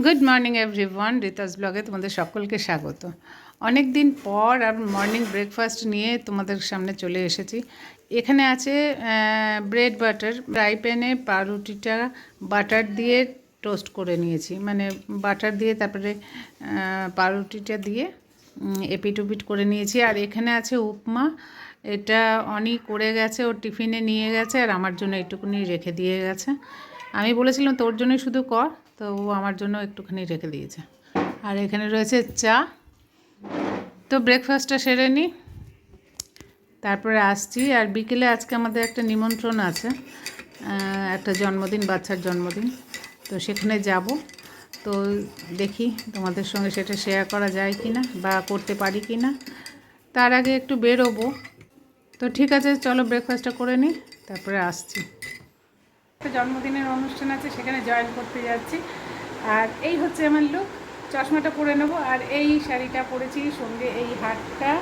Good morning everyone রিতাস ব্লগে তোমাদের সকলকে স্বাগত। অনেক দিন পর আর মর্নিং ব্রেকফাস্ট নিয়ে তোমাদের সামনে চলে এসেছি। এখানে আছে ব্রেড বাটার ফ্রাই প্যানে পাউরুটিটা বাটার দিয়ে টোস্ট করে নিয়েছি। মানে বাটার দিয়ে তারপরে পাউরুটিটা দিয়ে এপিট উপিট করে নিয়েছি। আর এখানে আছে উপমা। এটা অনি করে গেছে ওর টিফিনে নিয়ে গেছে, আর আমার জন্য একটুখানি রেখে দিয়ে গেছে। আমি বলেছিলাম তোর জন্যই শুধু কর, তো ও আমার জন্য একটুখানি রেখে দিয়েছে। আর এখানে রয়েছে চা। তো ব্রেকফাস্টটা সেরে নিই তারপরে আসছি। আর বিকেলে আজকে আমাদের একটা নিমন্ত্রণ আছে একটা জন্মদিন, বাচ্চার জন্মদিন। তো সেখানে যাব। তো দেখি তোমাদের সঙ্গে সেটা শেয়ার করা যায় কি না বা করতে পারি কি না তার আগে একটু বেরোবো। তো ঠিক আছে, চলো ব্রেকফাস্টটা করে নিই তারপরে আসছি। জন্মদিনের অনুষ্ঠান আছে, সেখানে জয়েন করতে যাচ্ছি। আর এই হচ্ছে আমার লুক চশমাটা পরে নেব, আর এই শাড়িটা পরেছি সঙ্গে এই হাটটা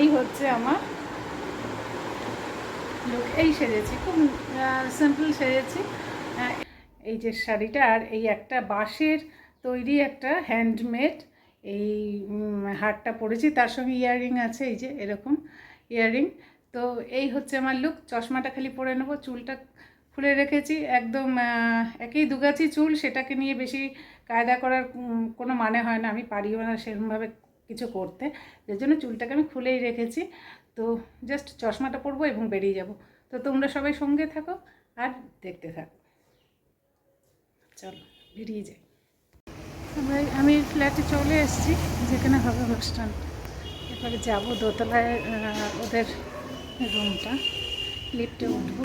এই হচ্ছে আমার লুক এই সেজেছি, খুব সিম্পল সেজেছি। এই যে শাড়িটা, আর এই একটা বাঁশের তৈরি একটা হ্যান্ডমেড এই হারটা পরেছি, তার সঙ্গে ইয়াররিং আছে, এই যে এরকম ইয়াররিং তো এই হচ্ছে আমার লুক চশমাটা খালি পরে নেব, চুলটা খুলে রেখেছি, একদম একই দুগাছি চুল, সেটাকে নিয়ে বেশি কায়দা করার কোনো মানে হয় না, আমি পারিও না সেরকমভাবে কিছু করতে। যার জন্য চুলটাকে আমি খুলেই রেখেছি। তো জাস্ট চশমাটা পরবো এবং বেরিয়ে যাব। তো তোমরা সবাই সঙ্গে থাকো আর দেখতে থাকো। চলো, বেরিয়ে যাই। আমরা আমি ফ্ল্যাটে চলে এসেছি, যেখানে হবে অনুষ্ঠান এবারে যাব দোতলায় ওদের রুমটা লিফটে উঠবো।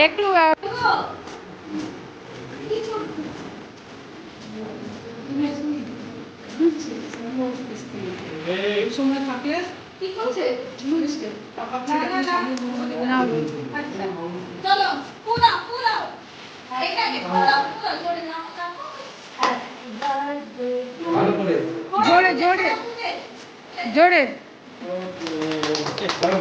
একটু জোরে জোরে জোরে। জোরে ভালো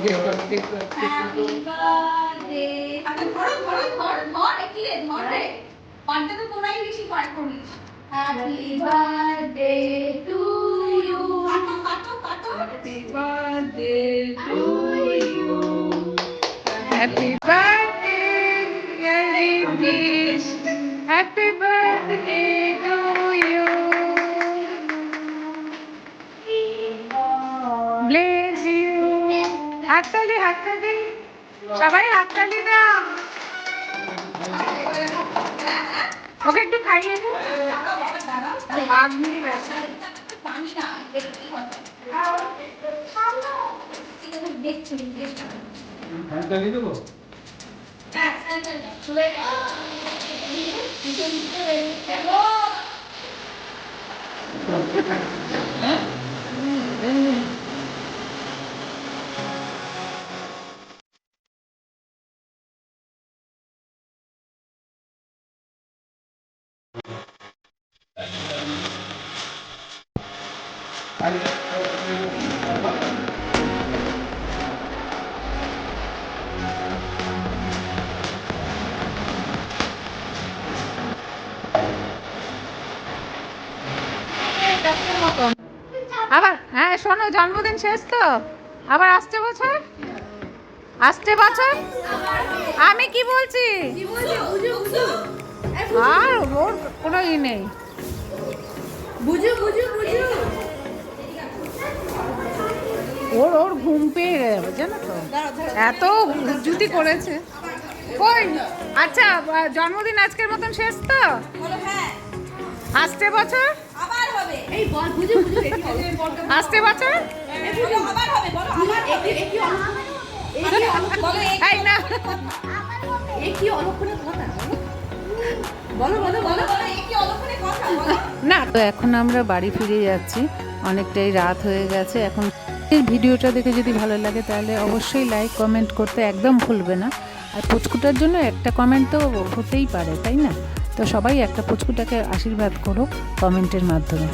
বার্থডে আরে ধরো ধরো ধর ধর কি রে ধর রে। পানটা তো তোরাই বেশি পার করিস। হ্যাপি বার্থডে টু ইউ কাটো কাটো কাটো happy birthday to you happy birthday Mary happy birthday to you bless you হাততালি হাততালি। সবাই হাততালি দাও ওকে একটু খাইয়ে দে পানি আবার হ্যাঁ শোনো, জন্মদিন শেষ তো। আবার আসছে বছর? আসছে বছর? আমি কি বলছি? আর ওর কোনো ই নেই। বুঝু বুঝু বুঝু। ওর ওর ঘুম পেয়ে যাবে জানো তো? এত জুতি করেছে। কই? আচ্ছা জন্মদিন আজকের মতন শেষ তো? হ্যাঁ বছর? আসছে বছর? না তো এখন আমরা বাড়ি ফিরে যাচ্ছি। অনেকটাই রাত হয়ে গেছে। এখন এই ভিডিওটা দেখে যদি ভালো লাগে তাহলে অবশ্যই লাইক কমেন্ট করতে একদম ভুলবে না। আর পুচকুটার জন্য একটা কমেন্ট তো হতেই পারে, তাই না? তো সবাই একটা পুচকুটাকে আশীর্বাদ করো কমেন্টের মাধ্যমে।